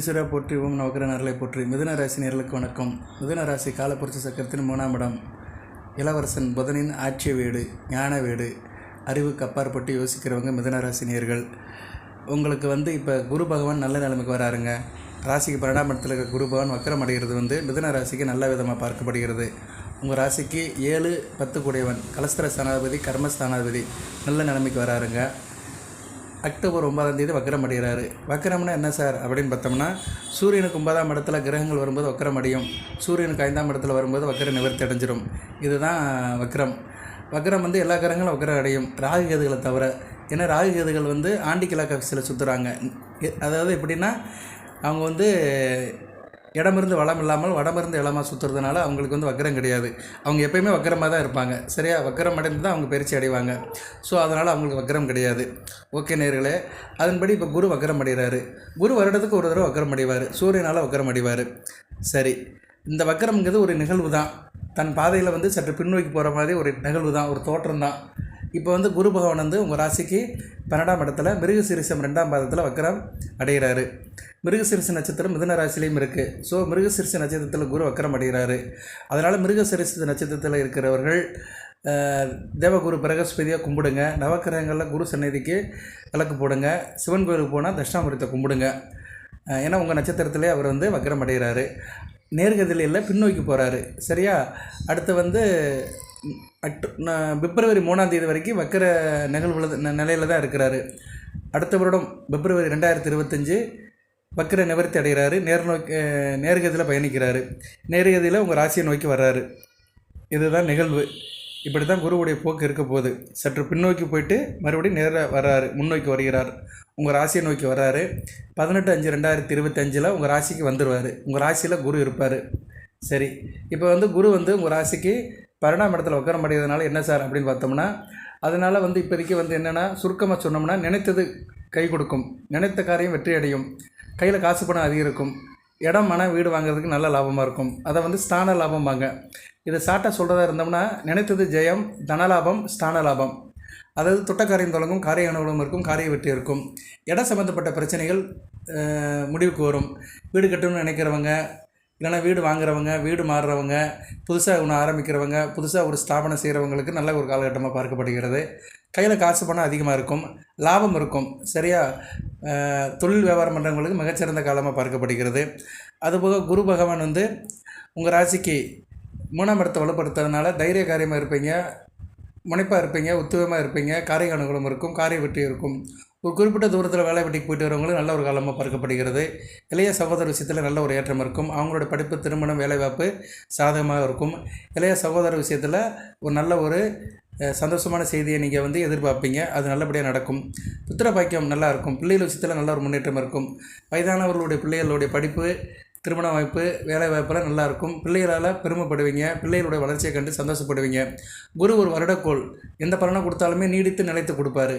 சனீஸ்வரா போற்றி ஓம் நவக்கிர போற்றி. மிதுன ராசி நேர்களுக்கு வணக்கம். மிதுன ராசி காலப்புரட்சி சக்கரத்தின் மூணாம் இடம். இளவரசன் புதனின் ஆட்சி வீடு ஞான வீடு. அறிவுக்கு அப்பாற்பட்டு யோசிக்கிறவங்க மிதுன ராசி நேர்கள் உங்களுக்கு வந்து இப்போ குரு பகவான் நல்ல நிலைமைக்கு வராருங்க. ராசிக்கு பன்னெண்டாம் இடத்துல இருக்கிற குரு பகவான் வக்கரம் அடைகிறது வந்து மிதுன ராசிக்கு நல்ல விதமாக பார்க்கப்படுகிறது. உங்கள் ராசிக்கு ஏழு பத்து கூடியவன். கலஸ்திர ஸ்தானாதிபதி கர்மஸ்தானாதிபதி. நல்ல நிலைமைக்கு வராருங்க. அக்டோபர் ஒன்பதாம் தேதி வக்கரம் அடைகிறாரு. வக்கரம்னா என்ன சார்? அப்படின்னு பார்த்தோம்னா சூரியனுக்கு ஒன்பதாம் இடத்துல கிரகங்கள் வரும்போது வக்கரம் அடையும். சூரியனுக்கு ஐந்தாம் இடத்துல வரும்போது வக்கர நிவர்த்தி அடைஞ்சிடும் இதுதான் வக்கரம் வக்கரம் வந்து எல்லா கிரகங்களும் வக்கரம் அடையும். ராகு கேதுகளை தவிர. ஏன்னா ராகு கேதுகள் வந்து ஆண்டி கிழக்கு அக்சில் சுற்றுறாங்க அதாவது எப்படின்னா அவங்க வந்து இடமிருந்து வளம் இல்லாமல் வடமிருந்து இளமாக சுற்றுறதுனால அவங்களுக்கு வந்து வக்கரம் கிடையாது. அவங்க எப்பயுமே வக்கரமாக தான் இருப்பாங்க. சரியா? வக்கரம் அடைந்து தான் அவங்க பயிற்சி அடைவாங்க. ஸோ அதனால் அவங்களுக்கு வக்கரம் கிடையாது. ஓகே நேர்களே அதன்படி இப்போ குரு வக்கரம் அடைகிறாரு குரு வருடத்துக்கு ஒரு தடவை வக்கரம் அடைவார். சூரியனால் வக்கரம் அடைவார். சரி. இந்த வக்கரம்ங்கிறது ஒரு நிகழ்வு தான் தன் பாதையில் வந்து சற்று பின்னோக்கி போகிற மாதிரி ஒரு நிகழ்வு தான் ஒரு தோற்றம் தான் இப்போ வந்து குரு பகவான் வந்து உங்கள் ராசிக்கு பன்னெண்டாம் இடத்துல மிருகசீரிசம் ரெண்டாம் பாதத்தில் வக்கரம் அடைகிறாரு மிருகசீரிச நட்சத்திரம் மிதன ராசிலையும் இருக்குது ஸோ மிருகசீரிச நட்சத்திரத்தில் குரு வக்கரம் அடைகிறாரு அதனால் மிருகசீரிச நட்சத்திரத்தில் இருக்கிறவர்கள் தேவகுரு பிரகஸ்பதியாக கும்பிடுங்க. நவக்கிரகங்களில் குரு சந்நிதிக்கு விளக்கு போடுங்க. சிவன் கோயிலுக்கு போனால் தட்சிணாமூர்த்தத்தை கும்பிடுங்க. ஏன்னா உங்கள் நட்சத்திரத்திலே அவர் வந்து வக்கரம் அடைகிறாரு நேர்கதியில் பின்னோக்கி போகிறாரு சரியா? அடுத்து வந்து ம், பிப்ரவரி மூணாம் தேதி வரைக்கும் வைக்கிற நிகழ்வுல நிலையில் தான் இருக்கிறாரு. அடுத்த வருடம் பிப்ரவரி ரெண்டாயிரத்தி இருபத்தஞ்சி வக்கர நிவர்த்தி அடைகிறாரு. நேர் நோக்கி நேர்கதியில் பயணிக்கிறாரு. நேர்கதியில் உங்கள் ராசியை நோக்கி வர்றாரு. இதுதான் நிகழ்வு. இப்படி தான் குருவுடைய போக்கு இருக்க போகுது. சற்று பின்னோக்கி போயிட்டு மறுபடியும் நேராக வர்றாரு. முன்னோக்கி வருகிறார். உங்கள் ராசியை நோக்கி வர்றாரு. பதினெட்டு அஞ்சு ரெண்டாயிரத்தி இருபத்தஞ்சில் உங்கள் ராசிக்கு வந்துடுவார் உங்கள் ராசியில் குரு இருப்பார். சரி. இப்போ வந்து குரு வந்து உங்கள் ராசிக்கு பன்னெண்டாம் இடத்துல உட்கார மாட்டேங்கிறதுனால என்ன சார் அப்படின்னு பார்த்தோம்னா அதனால் வந்து இப்போதைக்கு வந்து என்னென்னா சுருக்கமாக சொன்னோம்னா நினைத்தது கை கொடுக்கும். நினைத்த காரியம் வெற்றி அடையும். கையில் காசு பணம் அதிகரிக்கும். இடம் மன வீடு வாங்குறதுக்கு நல்ல லாபமாக இருக்கும். அதை வந்து ஸ்தான லாபம்பாங்க இதை சாட்டை சொல்கிறதா இருந்தோம்னா நினைத்தது ஜெயம் தனலாபம் ஸ்தான லாபம். அதாவது தொட்ட காரியம் தொடங்கும் காரிய அனுகூலம் இருக்கும் காரிய வெற்றி இருக்கும். இடம் சம்மந்தப்பட்ட பிரச்சனைகள் முடிவுக்கு வரும். வீடு கட்டணும்னு நினைக்கிறவங்க இல்லைன்னா வீடு வாங்குறவங்க வீடு மாறுறவங்க புதுசாக ஒன்று ஆரம்பிக்கிறவங்க புதுசாக ஒரு ஸ்தாபனம் செய்கிறவங்களுக்கு நல்ல ஒரு காலகட்டமாக பார்க்கப்படுகிறது. கையில் காசு பணம் அதிகமாக இருக்கும். லாபம் இருக்கும். சரியா? தொழில் வியாபாரம் பண்ணுறவங்களுக்கு மிகச்சிறந்த காலமாக பார்க்கப்படுகிறது. அதுபோக குரு பகவான் வந்து உங்கள் ராசிக்கு மூணாம் இடத்தை வலுப்படுத்துறதுனால தைரிய காரியமாக இருப்பீங்க. முனைப்பாக இருப்பீங்க. உத்துவமாக இருப்பீங்க. காரிய அனுகூலம் இருக்கும். காரிய வெற்றி இருக்கும். ஒரு குறிப்பிட்ட தூரத்தில் வேலை வெட்டிக்கு போயிட்டு வரவங்களும் நல்ல ஒரு காலமாக பார்க்கப்படுகிறது. இளைய சகோதர விஷயத்தில் நல்ல ஒரு ஏற்றம் இருக்கும். அவங்களோட படிப்பு திருமணம் வேலைவாய்ப்பு சாதகமாக இருக்கும். இளைய சகோதர விஷயத்தில் ஒரு நல்ல ஒரு சந்தோஷமான செய்தியை நீங்கள் வந்து எதிர்பார்ப்பீங்க. அது நல்லபடியாக நடக்கும். புத்திர பாக்கியம் நல்லா இருக்கும். பிள்ளைகள் விஷயத்தில் நல்ல ஒரு முன்னேற்றம் இருக்கும். வயதானவர்களுடைய பிள்ளைகளுடைய படிப்பு திருமண வாய்ப்பு வேலை வாய்ப்பெல்லாம் நல்லாயிருக்கும். பிள்ளைகளால் பெருமைப்படுவீங்க. பிள்ளைகளுடைய வளர்ச்சியை கண்டு சந்தோஷப்படுவீங்க. குரு ஒரு வருடக்கோள். எந்த பலனை கொடுத்தாலுமே நீடித்து நிலைத்து கொடுப்பாரு.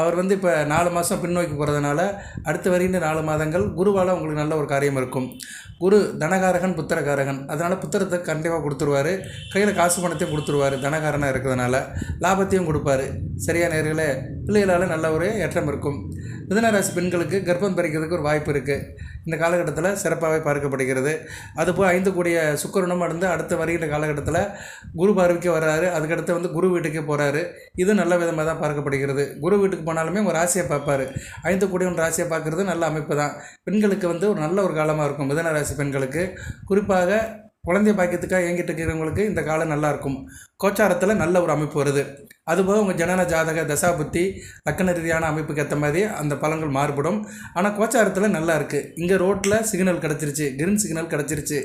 அவர் வந்து இப்போ நாலு மாதம் பின்னோக்கி போகிறதுனால அடுத்து வருகின்ற நாலு மாதங்கள் குருவால் உங்களுக்கு நல்ல ஒரு காரியம் இருக்கும். குரு தனகாரகன் புத்திரகாரகன். அதனால் புத்திரத்தை கண்டிப்பாக கொடுத்துருவாரு. கையில் காசு பணத்தையும் கொடுத்துருவாரு. தனகாரனாக இருக்கிறதுனால லாபத்தையும் கொடுப்பாரு. சரியா நேர்களே பிள்ளைகளால் நல்ல ஒரு ஏற்றம் இருக்கும். மிதனராசி பெண்களுக்கு கர்ப்பம் பறிக்கிறதுக்கு ஒரு வாய்ப்பு இருக்குது இந்த காலகட்டத்தில் சிறப்பாகவே பார்க்கப்படுகிறது. அதுபோல் ஐந்து கூடிய சுக்கரனும் அடைந்து அடுத்த வருகிற காலகட்டத்தில் குரு பார்வைக்கு வர்றாரு அதுக்கடுத்து வந்து குரு வீட்டுக்கு போகிறாரு இது நல்ல விதமாக தான் பார்க்கப்படுகிறது. குரு வீட்டுக்கு போனாலுமே உங்கள் ராசியை பார்ப்பாரு. ஐந்து கூடியவன் ராசியை பார்க்குறது நல்ல அமைப்பு தான். பெண்களுக்கு வந்து ஒரு நல்ல ஒரு காலமாக இருக்கும். மிதன ராசி பெண்களுக்கு. குறிப்பாக குழந்தை பாக்கியத்துக்காக இயங்கிட்டு இருக்கிறவங்களுக்கு இந்த காலம் நல்லாயிருக்கும் கோச்சாரத்தில் நல்ல ஒரு அமைப்பு வருது. அதுபோக உங்கள் ஜனன ஜாதக தசாபுத்தி லக்கண ரீதியான அமைப்புக்கு ஏற்ற மாதிரி அந்த பழங்கள் மாறுபடும். ஆனால் கோச்சாரத்தில் நல்லா இருக்குது இங்கே ரோட்டில் சிக்னல் கிடச்சிருச்சு. கிரீன் சிக்னல் கிடச்சிருச்சு.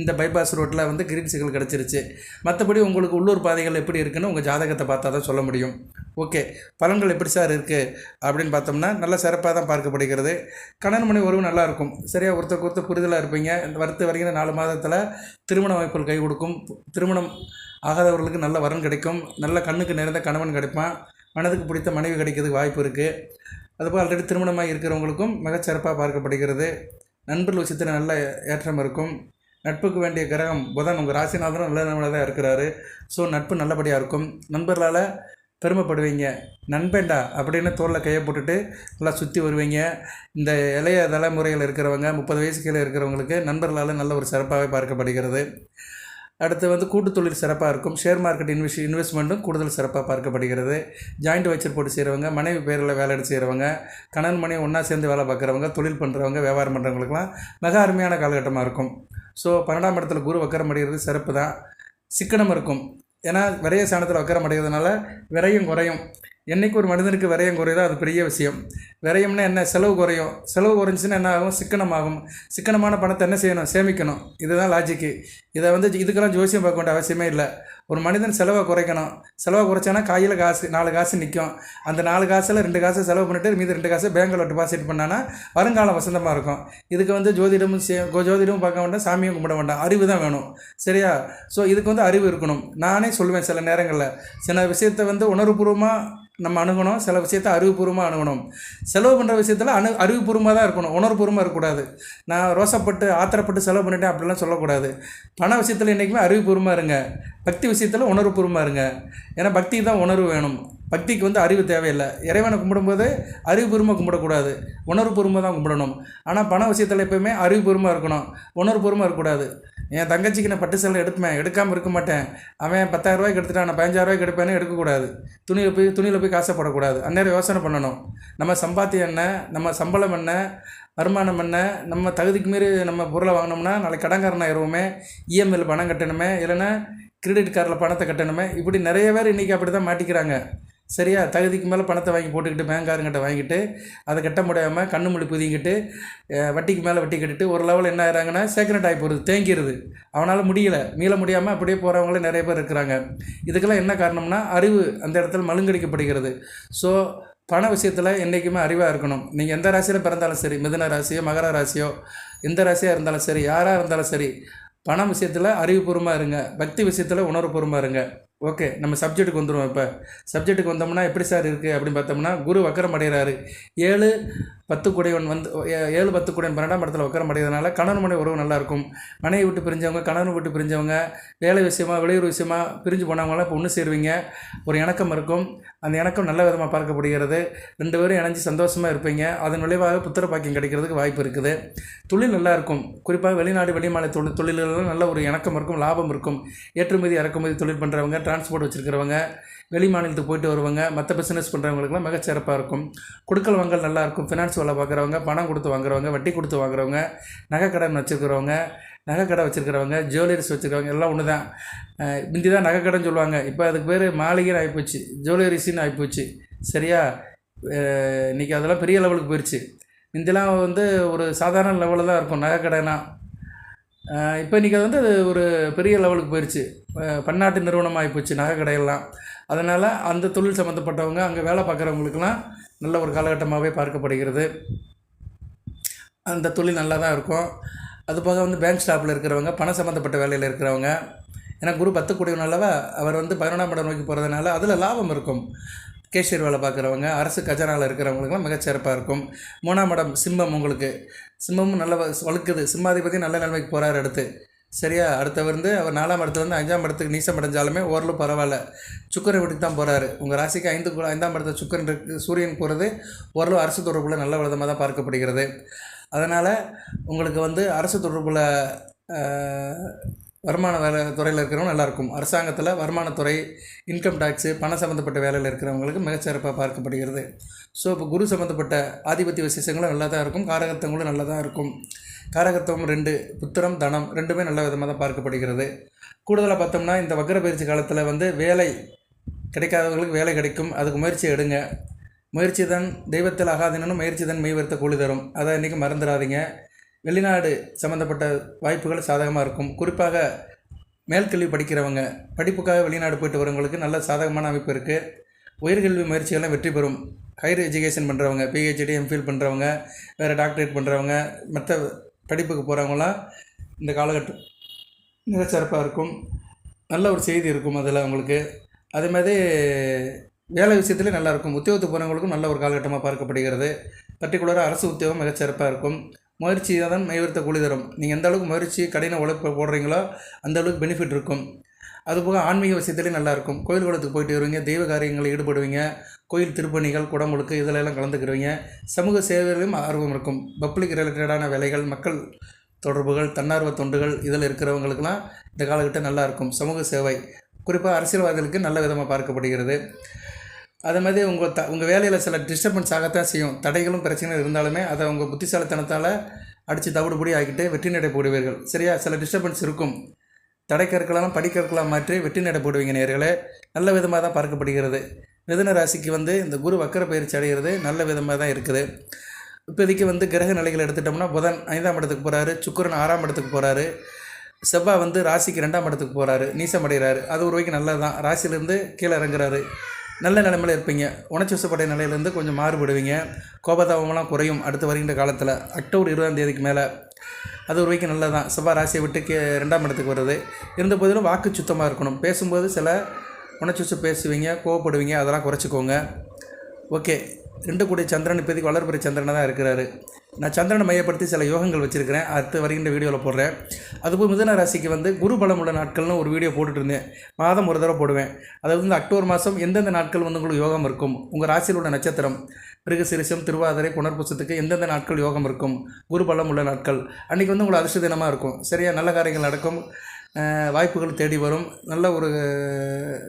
இந்த பைபாஸ் ரோட்டில் வந்து கிரீன் சிக்னல் கிடச்சிருச்சு. மற்றபடி உங்களுக்கு உள்ளூர் பாதைகள் எப்படி இருக்குன்னு உங்கள் ஜாதகத்தை பார்த்தா தான் சொல்ல முடியும். ஓகே. பழங்கள் எப்படி சார் இருக்குது அப்படின்னு பார்த்தோம்னா நல்லா சிறப்பாக தான் பார்க்கப்படுகிறது. கணன்மணி மனை உறவு நல்லாயிருக்கும் சரியாக ஒருத்தருக்கு ஒருத்தர் புரிதலாக இருப்பீங்க. இந்த வருத்த வருகிற நாலு மாதத்தில் திருமண வாய்ப்புகள் கை கொடுக்கும். திருமணம் ஆகாதவர்களுக்கு நல்ல வரன் கிடைக்கும். நல்ல கண்ணுக்கு நிறைந்த கணவன் கிடைப்பான். மனதுக்கு பிடித்த மனைவி கிடைக்கிறதுக்கு வாய்ப்பு இருக்குது அதுபோல் ஆல்ரெடி திருமணமாக இருக்கிறவங்களுக்கும் மிகச்சிறப்பாக பார்க்கப்படுகிறது. நண்பர்கள் விஷயத்தில் நல்ல ஏற்றம் இருக்கும். நட்புக்கு வேண்டிய கிரகம் புதன். உங்கள் ராசிநாதனும் நல்ல நிலைமையில தான் இருக்கிறாரு. ஸோ நட்பு நல்லபடியாக இருக்கும். நண்பர்களால் பெருமைப்படுவீங்க. நண்பேண்டா அப்படின்னு தோளில் கையை போட்டுட்டு நல்லா சுற்றி வருவீங்க. இந்த இளைய தலைமுறையில் இருக்கிறவங்க முப்பது வயசு கீழே இருக்கிறவங்களுக்கு நண்பர்களால் நல்ல ஒரு சிறப்பாகவே பார்க்கப்படுகிறது. அடுத்து வந்து கூட்டு தொழில் சிறப்பாக இருக்கும். ஷேர் மார்க்கெட் இன்வெஸ்ட் இன்வெஸ்ட்மெண்ட்டும் கூடுதல் சிறப்பாக பார்க்கப்படுகிறது. ஜாயிண்ட் வச்சர் போட்டு செய்கிறவங்க மனைவி பேரில் வேலை எடுத்து செய்கிறவங்க கணவன் மனைவி ஒன்றா சேர்ந்து வேலை பார்க்குறவங்க தொழில் பண்ணுறவங்க வியாபாரம் பண்ணுறவங்களுக்குலாம் மிக அருமையான காலகட்டமாக இருக்கும். ஸோ பன்னெண்டாம் இடத்துல குரு வக்கரம் அடைகிறது சிறப்பு தான். சிக்கனம் இருக்கும். ஏன்னா விரைய சாணத்தில் வக்கரம் அடைகிறதுனால விரையும் குறையும். என்னைக்கு ஒரு மனிதனுக்கு விரயம் குறையுதோ அது பெரிய விஷயம். விரயம்னா என்ன? செலவு குறையும். செலவு குறைஞ்சின்னா என்ன ஆகும்? சிக்கனமாகும். சிக்கனமான பணத்தை என்ன செய்யணும்? சேமிக்கணும். இதுதான் லாஜிக்கு இதை வந்து இதுக்கெல்லாம் ஜோசியம் பார்க்க வேண்டிய அவசியமே இல்லை. ஒரு மனிதன் செலவை குறைக்கணும். செலவை குறைச்சானா கையில் காசு நாலு காசு நிற்கும் அந்த நாலு காசில் ரெண்டு காசு செலவு பண்ணிட்டு மீதி ரெண்டு காசு பேங்கில் டெபாசிட் பண்ணானா வருங்காலம் வசந்தமாக இருக்கும். இதுக்கு வந்து ஜோதிடமும் சே ஜோதிடமும் பார்க்க வேண்டாம் சாமியும் கும்பிட வேண்டாம். அறிவு தான் வேணும். சரியா? ஸோ இதுக்கு வந்து அறிவு இருக்கணும். நானே சொல்லுவேன் சில நேரங்களில். சில விஷயத்தை வந்து உணர்வுபூர்வமாக நம்ம அணுகணும் சில விஷயத்தை அறிவுபூர்வமாக அணுகணும். செலவு பண்ணுற விஷயத்தில் அணு அறிவுபூர்வமாக தான் இருக்கணும். உணர்வுபூர்வமாக இருக்கக்கூடாது. நான் ரோசப்பட்டு ஆத்திரப்பட்டு செலவு பண்ணிட்டேன் அப்படிலாம் சொல்லக்கூடாது. பண விஷயத்தில் என்றைக்குமே அறிவுபூர்வமாக இருங்க. பக்தி விஷயத்தில் உணர்வுபூர்வமாக இருங்க. ஏன்னா பக்தி தான் உணர்வு வேணும். பக்திக்கு வந்து அறிவு தேவையில்லை. இறைவனை கும்பிடும்போது அறிவுபூர்வமாக கும்பிடக்கூடாது. உணர்வுபூர்வமாக தான் கும்பிடணும். ஆனால் பண விஷயத்தில் எப்போயுமே அறிவுபூர்வமாக இருக்கணும். உணர்வுபூர்வமாக இருக்கக்கூடாது. என் தங்கச்சிக்கு நான் பட்டு சேலை எடுப்பேன் எடுக்காமல் இருக்க மாட்டேன். அவன் பத்தாயிரரூவாய்க்கு எடுத்துட்டான் நான் பதினஞ்சாயிரரூவாய்க்கு எடுப்பேன்னு எடுக்கக்கூடாது. துணியில் போய் துணியில் போய் காசைப்படக்கூடாது அந்நேரம் யோசனை பண்ணணும். நம்ம சம்பாத்தியம் என்ன? நம்ம சம்பளம் என்ன? வருமானம் என்ன? நம்ம தகுதிக்கு மீறி நம்ம பொருளை வாங்கினோம்னா நாளைக்கு கடன்காரன் ஆயிடுவோமே இஎம்ஐயில் பணம் கட்டணுமே. இல்லைன்னா கிரெடிட் கார்டில் பணத்தை கட்டணுமே. இப்படி நிறைய பேர் இன்றைக்கி அப்படி தான் மாட்டிக்கிறாங்க. சரியா? தகுதிக்கு மேலே பணத்தை வாங்கி போட்டுக்கிட்டு பேங்காரங்கிட்ட வாங்கிட்டு அதை கட்ட முடியாமல் கண்ணு முடி புதிங்கிட்டு வட்டிக்கு மேலே வட்டி கட்டிட்டு ஒரு லெவல் என்ன ஆகிறாங்கன்னா சேக்ரெட் ஆகி போகிறது தேங்கிடுது அவனால் முடியலை. மீள முடியாமல் அப்படியே போகிறவங்களே நிறைய பேர் இருக்கிறாங்க. இதுக்கெல்லாம் என்ன காரணம்னா அறிவு அந்த இடத்துல மழுங்கடிக்கப்படுகிறது. ஸோ பண விஷயத்தில் என்றைக்குமே அறிவாக இருக்கணும். நீங்கள் எந்த ராசியில் பிறந்தாலும் சரி மிதன ராசியோ மகர ராசியோ எந்த ராசியாக இருந்தாலும் சரி யாராக இருந்தாலும் சரி பண விஷயத்தில் அறிவுபூர்வமாக இருங்க. பக்தி விஷயத்தில் உணர்வுபூர்வமாக இருங்க. ஓகே நம்ம சப்ஜெக்ட்டுக்கு வந்துடுவோம் இப்போ. சப்ஜெக்ட்டுக்கு வந்தோம்னா எப்படி சார் இருக்குது அப்படின்னு பார்த்தோம்னா குரு வக்கரம் அடைகிறாரு ஏழு பத்து குடையவன் வந்து ஏ- ஏழு பத்து குடையன் பன்னெண்டாம் இடத்துல உட்கார மாட்டேங்கிறதுனால கணவன் மனைவி உறவு நல்லாயிருக்கும் மனைவி விட்டு பிரிஞ்சவங்க கணவன் விட்டு பிரிஞ்சவங்க வேலை விஷயமா வெளியூர் விஷயமா பிரிஞ்சு போனவங்களாம் இப்போ ஒன்று சேருவீங்க. ஒரு இணக்கம் இருக்கும். அந்த இணக்கம் நல்ல விதமாக பார்க்கப்படுகிறது. ரெண்டு பேரும் இணைஞ்சு சந்தோஷமாக இருப்பீங்க. அதன் விளைவாக புத்திர பாக்கியம் கிடைக்கிறதுக்கு வாய்ப்பு இருக்குது. தொழில் நல்லாயிருக்கும் குறிப்பாக வெளிநாடு வெளிமாநில தொழில் தொழில்களும் நல்ல ஒரு இணக்கம் இருக்கும் லாபம் இருக்கும். ஏற்றுமதி இறக்குமதி தொழில் பண்ணுறவங்க டிரான்ஸ்போர்ட் வச்சுருக்கிறவங்க வெளி மாநிலத்துக்கு போயிட்டு வருவாங்க. மற்ற பிஸ்னஸ் பண்ணுறவங்களுக்குலாம் மிகச்சிறப்பாக இருக்கும். கொடுக்கல் வாங்கல் நல்லாயிருக்கும் ஃபினான்ஸ் வேலை பார்க்குறவங்க பணம் கொடுத்து வாங்குறவங்க வட்டி கொடுத்து வாங்குறவங்க நகை கடன் வச்சுருக்கிறவங்க நகை கடை வச்சுருக்கிறவங்க ஜுவல்லரிஸ் வச்சுருக்கிறவங்க எல்லாம் ஒன்று தான் முந்தி தான் நகை கடைன்னு சொல்லுவாங்க. இப்போ அதுக்கு பேர் மாளிகைன்னு ஆகிப்போச்சு ஜுவல்லரிஸின்னு ஆகிப்போச்சு சரியா? இன்றைக்கி இன்னைக்கு அதெல்லாம் பெரிய லெவலுக்கு போயிடுச்சு முந்திலாம் வந்து ஒரு சாதாரண லெவலில் தான் இருக்கும் நகை கடைனா. இப்போ இன்றைக்கி அது வந்து அது ஒரு பெரிய லெவலுக்கு போயிடுச்சு பன்னாட்டு நிறுவனம் ஆகிப்போச்சு நகை கடையெல்லாம். அதனால் அந்த தொழில் சம்மந்தப்பட்டவங்க அங்கே வேலை பார்க்குறவங்களுக்கெல்லாம் நல்ல ஒரு காலகட்டமாகவே பார்க்கப்படுகிறது. அந்த தொழில் நல்லா தான் இருக்கும். அது போக வந்து பேங்க் ஸ்டாப்பில் இருக்கிறவங்க பணம் சம்மந்தப்பட்ட வேலையில் இருக்கிறவங்க ஏன்னா குரு பத்து கூடியவனாலவா அவர் வந்து பதினொன்றாம் இடம் நோக்கி போகிறதுனால அதில் லாபம் இருக்கும். கேஷியர் வேலை பார்க்குறவங்க அரசு கஜானாவில் இருக்கிறவங்களுக்குலாம் மிகச்சிறப்பாக இருக்கும். மூணாம் இடம் சிம்மம் உங்களுக்கு. சிம்மமும் நல்ல வழுக்குது வலுக்குது. சிம்மாதிபதி நல்ல நிலைமைக்கு போகிறார் அடுத்து. சரியா? அடுத்தவர் வந்து அவர் நாலாம் இடத்துலேருந்து அஞ்சாம் இடத்துக்கு நீசம் அடைஞ்சாலுமே ஓரளவு பரவாயில்ல. சுக்கரை வீட்டுக்கு தான் போகிறாரு உங்கள் ராசிக்கு ஐந்து ஐந்தாம் இடத்துல சுக்கரன் இருக்கு சூரியன் போகிறது ஓரளவு அரசு தொடர்புல நல்ல விதமாக தான் பார்க்கப்படுகிறது. அதனால் உங்களுக்கு வந்து அரசு தொடர்பில் வருமான வேலை துறையில் இருக்கிறவங்க நல்லாயிருக்கும் அரசாங்கத்தில் வருமானத்துறை இன்கம் டேக்ஸு பணம் சம்மந்தப்பட்ட வேலையில் இருக்கிறவங்களுக்கு மிகச்சிறப்பாக பார்க்கப்படுகிறது. ஸோ இப்போ குரு சம்மந்தப்பட்ட ஆதிபத்திய விசேஷங்களும் நல்லா தான் இருக்கும். காரகத்தங்களும் நல்லா தான் இருக்கும். காரகத்துவம் ரெண்டு புத்திரம் தனம் ரெண்டுமே நல்ல விதமாக தான் பார்க்கப்படுகிறது. கூடுதலாக பார்த்தோம்னா இந்த வக்கர பயிற்சி காலத்தில் வந்து வேலை கிடைக்காதவங்களுக்கு வேலை கிடைக்கும். அதுக்கு முயற்சி எடுங்க. முயற்சி தான் தெய்வத்தில் ஆகாதினும் முயற்சி தான் மெய்வர்த்த கூலி தரும். அதை இன்றைக்கி மறந்துடாதீங்க. வெளிநாடு சம்மந்தப்பட்ட வாய்ப்புகள் சாதகமாக இருக்கும். குறிப்பாக மேல்கல்வி படிக்கிறவங்க படிப்புக்காக வெளிநாடு போயிட்டு வரவங்களுக்கு நல்ல சாதகமான அமைப்பு இருக்குது உயர்கல்வி முயற்சிகள்லாம் வெற்றி பெறும். ஹையர் எஜுகேஷன் பண்ணுறவங்க பிஹெச்டி எம்ஃபில் பண்ணுறவங்க வேறு டாக்டரேட் பண்ணுறவங்க மற்ற படிப்புக்கு போகிறவங்களாம் இந்த காலகட்டம் மிகச்சிறப்பாக இருக்கும். நல்ல ஒரு செய்தி இருக்கும் அதில் அவங்களுக்கு. அதே மாதிரி வேலை விஷயத்துலேயும் நல்லாயிருக்கும் உத்தியோகத்துக்கு போகிறவங்களுக்கும் நல்ல ஒரு காலகட்டமாக பார்க்கப்படுகிறது. பர்டிகுலராக அரசு உத்தியோகம் மிகச்சிறப்பாக இருக்கும். முயற்சி தான் மைவர்த்த கூலி தரும் நீங்கள் எந்த அளவுக்கு முயற்சி கடின உழைப்பு போடுறீங்களோ அந்த அளவுக்கு பெனிஃபிட் இருக்கும். அதுபோக ஆன்மீக விஷயத்துலேயும் நல்லாயிருக்கும். கோயில் குளத்துக்கு போயிட்டு வருவீங்க தெய்வ காரியங்களில் ஈடுபடுவீங்க கோயில் திருப்பணிகள் குடமுழுக்கு இதில் எல்லாம் கலந்துக்கிடுவீங்க சமூக சேவையிலும் ஆர்வம் இருக்கும். பப்ளிக் ரிலேட்டடான வேலைகள் மக்கள் தொடர்புகள் தன்னார்வ தொண்டுகள் இதில் இருக்கிறவங்களுக்கெல்லாம் இந்த காலகட்டம் நல்லாயிருக்கும். சமூக சேவை குறிப்பாக அரசியல்வாதிகளுக்கு நல்ல விதமாக பார்க்கப்படுகிறது. அதே மாதிரி உங்கள் த உங்கள் வேலையில் சில டிஸ்டர்பன்ஸ் ஆகத்தான் செய்யும். தடைகளும் பிரச்சனைகள் இருந்தாலுமே அதை உங்கள் புத்திசாலித்தனத்தால் அடித்து தவிடுபடி ஆக்கிட்டு வெற்றி நடை போடுவீர்கள். சரியா? சில டிஸ்டர்பன்ஸ் இருக்கும். தடை படிக்கற்களாக மாற்றி வெற்றி நடை போடுவீங்க நேர்களே நல்ல விதமாக தான் பார்க்கப்படுகிறது. மிதன ராசிக்கு வந்து இந்த குரு வக்கர பயிற்சி அடைகிறது. நல்ல விதமாக தான் இருக்குது. இப்போதைக்கு வந்து கிரக நிலைகள் எடுத்துட்டோம்னா புதன் ஐந்தாம் இடத்துக்கு போகிறாரு சுக்கரன் ஆறாம் இடத்துக்கு போகிறாரு செவ்வாய் வந்து ராசிக்கு ரெண்டாம் இடத்துக்கு போகிறாரு நீசம் அடைகிறாரு. அது ஒரு வரைக்கும் நல்லது தான் ராசியிலேருந்து கீழே இறங்குறாரு. நல்ல நிலைமையில் இருப்பீங்க. உணர்ச்சி நிலையிலேருந்து கொஞ்சம் மாறுபடுவீங்க. கோபதாபமெல்லாம் குறையும். அடுத்து வருகின்ற காலத்தில் அக்டோபர் இருபதாம் தேதிக்கு மேலே அது ஒரு வரைக்கும் நல்லது தான் செவ்வாய் ராசியை விட்டு ரெண்டாம் இடத்துக்கு வருது இருந்த போதிலும் வாக்கு சுத்தமாக இருக்கணும். பேசும்போது சில உணர்ச்சி பேசுவீங்க கோவப்படுவீங்க. அதெல்லாம் குறைச்சிக்கோங்க. ஓகே. ரெண்டு கூடிய சந்திரன் இப்போதைக்கு வளர்பிறை சந்திரனாக தான் இருக்கிறாரு. நான் சந்திரனை மையப்படுத்தி சில யோகங்கள் வச்சுருக்கிறேன். அடுத்து வருகின்ற வீடியோவில் போடுறேன். அதுபோல் மிதன ராசிக்கு வந்து குரு பலம் உள்ள நாட்கள்னு ஒரு வீடியோ போட்டுட்டு இருந்தேன். மாதம் ஒரு தடவை போடுவேன். அதாவது வந்து அக்டோபர் மாதம் எந்தெந்த நாட்கள் வந்து உங்களுக்கு யோகம் இருக்கும்? உங்கள் ராசியில் உள்ள நட்சத்திரம் மிருகசிரிசம் திருவாதிரை புனர்பூசத்துக்கு எந்தெந்த நாட்கள் யோகம் இருக்கும்? குரு பலம் உள்ள நாட்கள். அன்றைக்கி வந்து உங்களுக்கு அதிர்ஷ்ட தினமாக இருக்கும். சரியா? நல்ல காரியங்கள் நடக்கும். வாய்ப்புகள் தேடி வரும். நல்ல ஒரு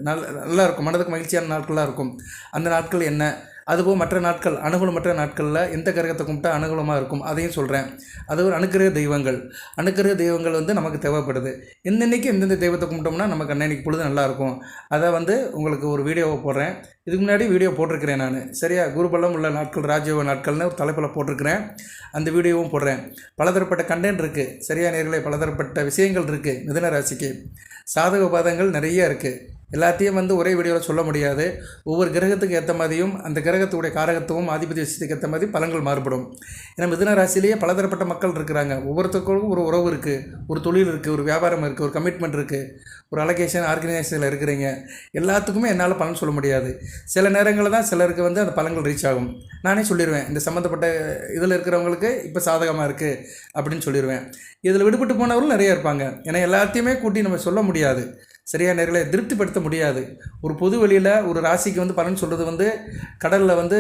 நல்ல நல்லா இருக்கும். மனதுக்கு மகிழ்ச்சியான நாட்களாக இருக்கும். அந்த நாட்கள் என்ன? அதுபோல் மற்ற நாட்கள் அனுகூலமற்ற நாட்களில் எந்த கிரகத்தை கும்பிட்டா அனுகூலமாக இருக்கும்? அதையும் சொல்கிறேன் அது ஒரு அனுக்கிரக தெய்வங்கள். அனுக்கிரக தெய்வங்கள் வந்து நமக்கு தேவைப்படுது. என்னென்னைக்கு எந்தெந்த தெய்வத்தை கும்பிட்டோம்னா நமக்கு அன்னைக்கு பொழுது நல்லாயிருக்கும் அதை வந்து உங்களுக்கு ஒரு வீடியோவை போடுறேன். இதுக்கு முன்னாடி வீடியோ போட்டிருக்கிறேன் நான். சரியா? குருபலம் உள்ள நாட்கள் ராஜயோக நாட்கள்னு ஒரு தலைப்பில் போட்டிருக்கிறேன். அந்த வீடியோவும் போடுறேன். பலதரப்பட்ட கண்டென்ட் இருக்குது சரியா நேர்களை? பலதரப்பட்ட விஷயங்கள் இருக்குது மிதன ராசிக்கு. சாதக பாதங்கள் நிறைய இருக்குது எல்லாத்தையும் வந்து ஒரே வீடியோவில் சொல்ல முடியாது. ஒவ்வொரு கிரகத்துக்கு ஏற்ற மாதிரியும் அந்த கிரகத்துடைய காரகத்துவம் ஆதிபத்திய விஷயத்துக்கு ஏற்ற மாதிரி பலங்கள் மாறுபடும். ஏன்னா மிதுன ராசிலேயே பலதரப்பட்ட மக்கள் இருக்கிறாங்க. ஒவ்வொருத்தருக்கும் ஒரு உறவு இருக்குது ஒரு தொழில் இருக்குது ஒரு வியாபாரம் இருக்குது ஒரு கமிட்மெண்ட் இருக்குது ஒரு அலகேஷன் ஆர்கனைசேஷனில் இருக்கிறீங்க. எல்லாத்துக்குமே என்னால் பலன் சொல்ல முடியாது. சில நேரங்களில் தான் சிலருக்கு வந்து அந்த பலன்கள் ரீச் ஆகும். நானே சொல்லிடுவேன் இந்த சம்மந்தப்பட்ட இதில் இருக்கிறவங்களுக்கு இப்போ சாதகமாக இருக்குது அப்படின்னு சொல்லிடுவேன் இதில் விடுபட்டு போனவர்களும் நிறைய இருப்பாங்க. ஏன்னா எல்லாத்தையுமே கூட்டி நம்ம சொல்ல முடியாது. சரியா நேர்களை திருப்திப்படுத்த முடியாது. ஒரு பொது வெளியில் ஒரு ராசிக்கு வந்து பலன் சொல்கிறது வந்து கடலில் வந்து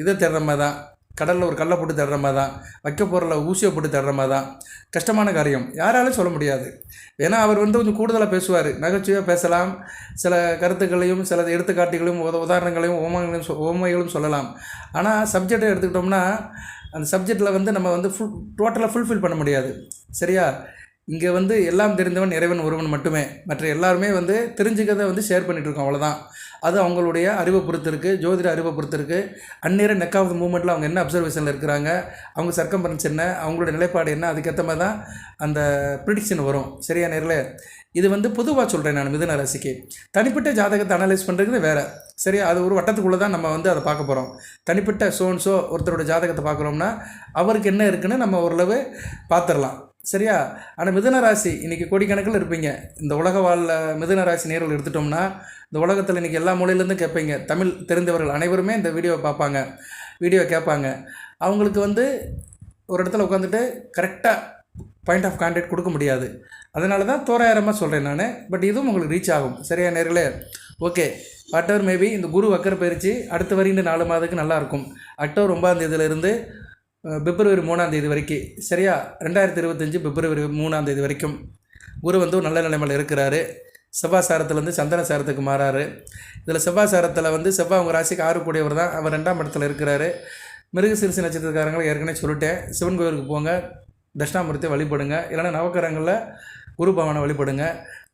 இதை தேடுற மாதிரி தான். கடலில் ஒரு கல்லை போட்டு தேடுற மாதிரி தான். வைக்க பொருளில் ஊசியை போட்டு தேடுற மாதிரி தான். கஷ்டமான காரியம். யாராலும் சொல்ல முடியாது. ஏன்னா அவர் வந்து கொஞ்சம் கூடுதலாக பேசுவார். நகைச்சுவையாக பேசலாம். சில கருத்துக்களையும் சில எடுத்துக்காட்டுகளையும் உத உதாரணங்களையும் ஓமங்களையும் சொ- ஓமைகளும் சொல்லலாம். ஆனால் சப்ஜெக்டை எடுத்துக்கிட்டோம்னா அந்த சப்ஜெக்டில் வந்து நம்ம வந்து ஃபுல் டோட்டலாக ஃபுல்ஃபில் பண்ண முடியாது. சரியா? இங்கே வந்து எல்லாம் தெரிந்தவன் இறைவன் ஒருவன் மட்டுமே. மற்ற எல்லாருமே வந்து தெரிஞ்சுக்கிறத வந்து ஷேர் பண்ணிகிட்ருக்கோம் இருக்கோம் அவ்வளோதான் அது அவங்களுடைய அறிவை பொறுத்து இருக்குது ஜோதிட அறிவை பொறுத்து இருக்குது அந்நேரம் நெக்காவது மூமெண்ட்டில் அவங்க என்ன அப்சர்வேஷனில் இருக்கிறாங்க அவங்க சர்க்கம்பரன்ஸ் என்ன அவங்களோட நிலைப்பாடு என்ன அதுக்கேற்ற மாதிரி தான் அந்த ப்ரிடிக்ஷன் வரும். சரியா நேரில் இது வந்து பொதுவாக சொல்கிறேன் நான் மிதுன ராசிக்கு. தனிப்பட்ட ஜாதகத்தை அனலைஸ் பண்ணுறது வேறு. சரியா அது ஒரு வட்டத்துக்குள்ளே தான் நம்ம வந்து அதை பார்க்க போகிறோம் தனிப்பட்ட சோன்ஸோ ஒருத்தரோட ஜாதகத்தை பார்க்குறோம்னா அவருக்கு என்ன இருக்குன்னு நம்ம ஓரளவு பார்த்துடலாம். சரியா? ஆனால் மிதுன ராசி இன்றைக்கி கோடிக்கணக்கில் இருப்பீங்க. இந்த உலக வாழ்ல மிதுன ராசி நேரில் எடுத்துட்டோம்னா இந்த உலகத்தில் இன்றைக்கி எல்லா மூலையிலேருந்து கேட்பீங்க. தமிழ் தெரிந்தவர்கள் அனைவருமே இந்த வீடியோவை பார்ப்பாங்க. வீடியோ கேட்பாங்க. அவங்களுக்கு வந்து ஒரு இடத்துல உட்காந்துட்டு கரெக்டாக பாயிண்ட் ஆஃப் கான்டாக்ட் கொடுக்க முடியாது. அதனால தான் தோராயிரமாக சொல்கிறேன் நான். பட் இதுவும் உங்களுக்கு ரீச் ஆகும். சரியா நேர்களே? ஓகே வாட் எவர் மேபி இந்த குரு வக்கர் பயிற்சி அடுத்து வரின்னு நாலு மாதத்துக்கு நல்லாயிருக்கும் அக்டோபர் ஒன்பதாம் தேதியிலிருந்து பிப்ரவரி மூணாம் தேதி வரைக்கும் சரியா? ரெண்டாயிரத்தி இருபத்தஞ்சி பிப்ரவரி மூணாம் தேதி வரைக்கும் குரு வந்து ஒரு நல்ல நிலைமையில் இருக்கிறாரு. செவ்வாய் சாரத்துலேருந்து சந்திர சாரத்துக்கு மாறாரு. இதில் செவ்வாய் சாரத்தில் வந்து செவ்வாய் உங்கள் ராசிக்கு ஆறு கூடியவர் தான். அவர் ரெண்டாம் இடத்துல இருக்கிறாரு. மிருகசீரிசு நட்சத்திரக்காரங்களை ஏற்கனவே சொல்லிட்டேன். சிவன் கோவிலுக்கு போங்க. தட்சிணாமூர்த்தி வழிபடுங்க. இல்லைன்னா நவக்கரங்களில் குரு பவனை வழிபடுங்க.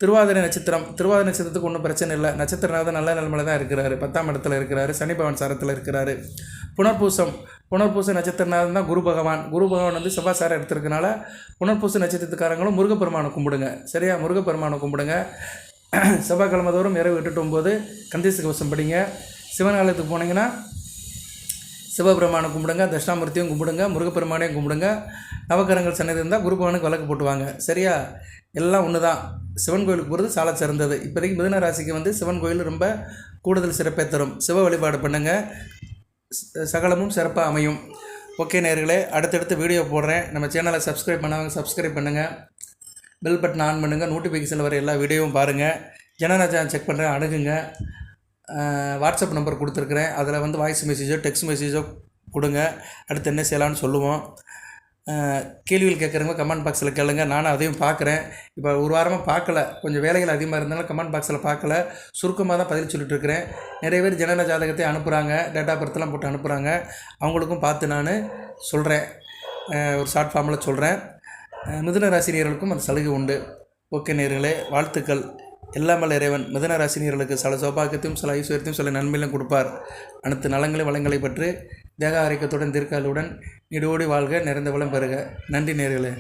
திருவாதிரை நட்சத்திரம் திருவாதிரை நட்சத்திரத்துக்கு ஒன்றும் பிரச்சனை இல்லை. நட்சத்திரநாதன் நல்ல நிலைமையில தான் இருக்கிறாரு. பத்தாம் இடத்துல இருக்கிறாரு. சனி பவன் சாரத்தில் இருக்கிறாரு. புனர்பூசம் புனர்பூச நட்சத்திரநாதன் தான் குரு பகவான். குரு பகவான் வந்து செவ்வாய் சாரம் எடுத்திருக்கனால புனர்பூச நட்சத்திரக்காரங்களும் முருகப்பெருமானை கும்பிடுங்க. சரியா? முருகப்பெருமானை கும்பிடுங்க. செவ்வாய்க்கிழமை தோறும் இரவு எட்டு போது கந்தேசு கவசம் படிங்க. சிவன் ஆலயத்துக்கு போனீங்கன்னா சிவபெருமானை கும்பிடுங்க. தட்சிணாமூர்த்தியும் கும்பிடுங்க. முருகப்பெருமானையும் கும்பிடுங்க. நவக்கரங்கள் சன்னதி இருந்தால் குருபவனுக்கு விளக்கு போட்டுவாங்க. சரியா? எல்லாம் ஒன்று தான் சிவன் கோயிலுக்கு போகிறது சால சிறந்தது. இப்போதைக்கு மிதுன ராசிக்கு வந்து சிவன் கோயில் ரொம்ப கூடுதல் சிறப்பை தரும். சிவ வழிபாடு பண்ணுங்க. சகலமும் சிறப்பாக அமையும். ஓகே நேர்களே அடுத்தடுத்து வீடியோ போடுறேன். நம்ம சேனலை சப்ஸ்கிரைப் பண்ணாங்க சப்ஸ்கிரைப் பண்ணுங்கள் பெல் பட்டன் ஆன் பண்ணுங்கள் நோட்டிஃபிகேஷனில் வர எல்லா வீடியோவும் பாருங்கள் ஜனநாஜா செக் பண்ணுறேன் அணுகுங்க. வாட்ஸ்அப் நம்பர் கொடுத்துருக்குறேன். அதில் வந்து வாய்ஸ் மெசேஜோ டெக்ஸ்ட் மெசேஜோ கொடுங்க. அடுத்து என்ன செய்யலாம்னு சொல்லுவோம். கேள்விகள் கேட்குறவங்க கமெண்ட் பாக்ஸில் கேளுங்க. நானும் அதையும் பார்க்குறேன். இப்போ ஒரு வாரமாக பார்க்கல. கொஞ்சம் வேலைகள் அதிகமாக இருந்தாலும் கமெண்ட் பாக்ஸில் பார்க்கல. சுருக்கமாக தான் பதில் சொல்லிட்டு இருக்கிறேன். நிறைய பேர் ஜனன ஜாதகத்தை அனுப்புகிறாங்க டேட்டா பர்த்லாம் போட்டு அனுப்புகிறாங்க அவங்களுக்கும் பார்த்து நான் சொல்கிறேன் ஒரு ஷார்ட் ஃபார்மில் சொல்கிறேன் மிதுன ராசினியர்களுக்கும் அந்த சலுகை உண்டு. ஓகே நேர்களே வாழ்த்துக்கள். எல்லாமல் இறைவன் மிதன ராசினியர்களுக்கு சில சௌபாகியத்தையும் சில ஐஸ்வர்யத்தையும் சில நன்மையிலும் கொடுப்பார். அனைத்து நலங்களை வளங்களை பற்றி தேக ஆரோக்கியத்துடன் தீர்க்காலுடன் நிடுவோடி வாழ்க நிறைந்த வளம் பெறுக. நன்றி நேர்களே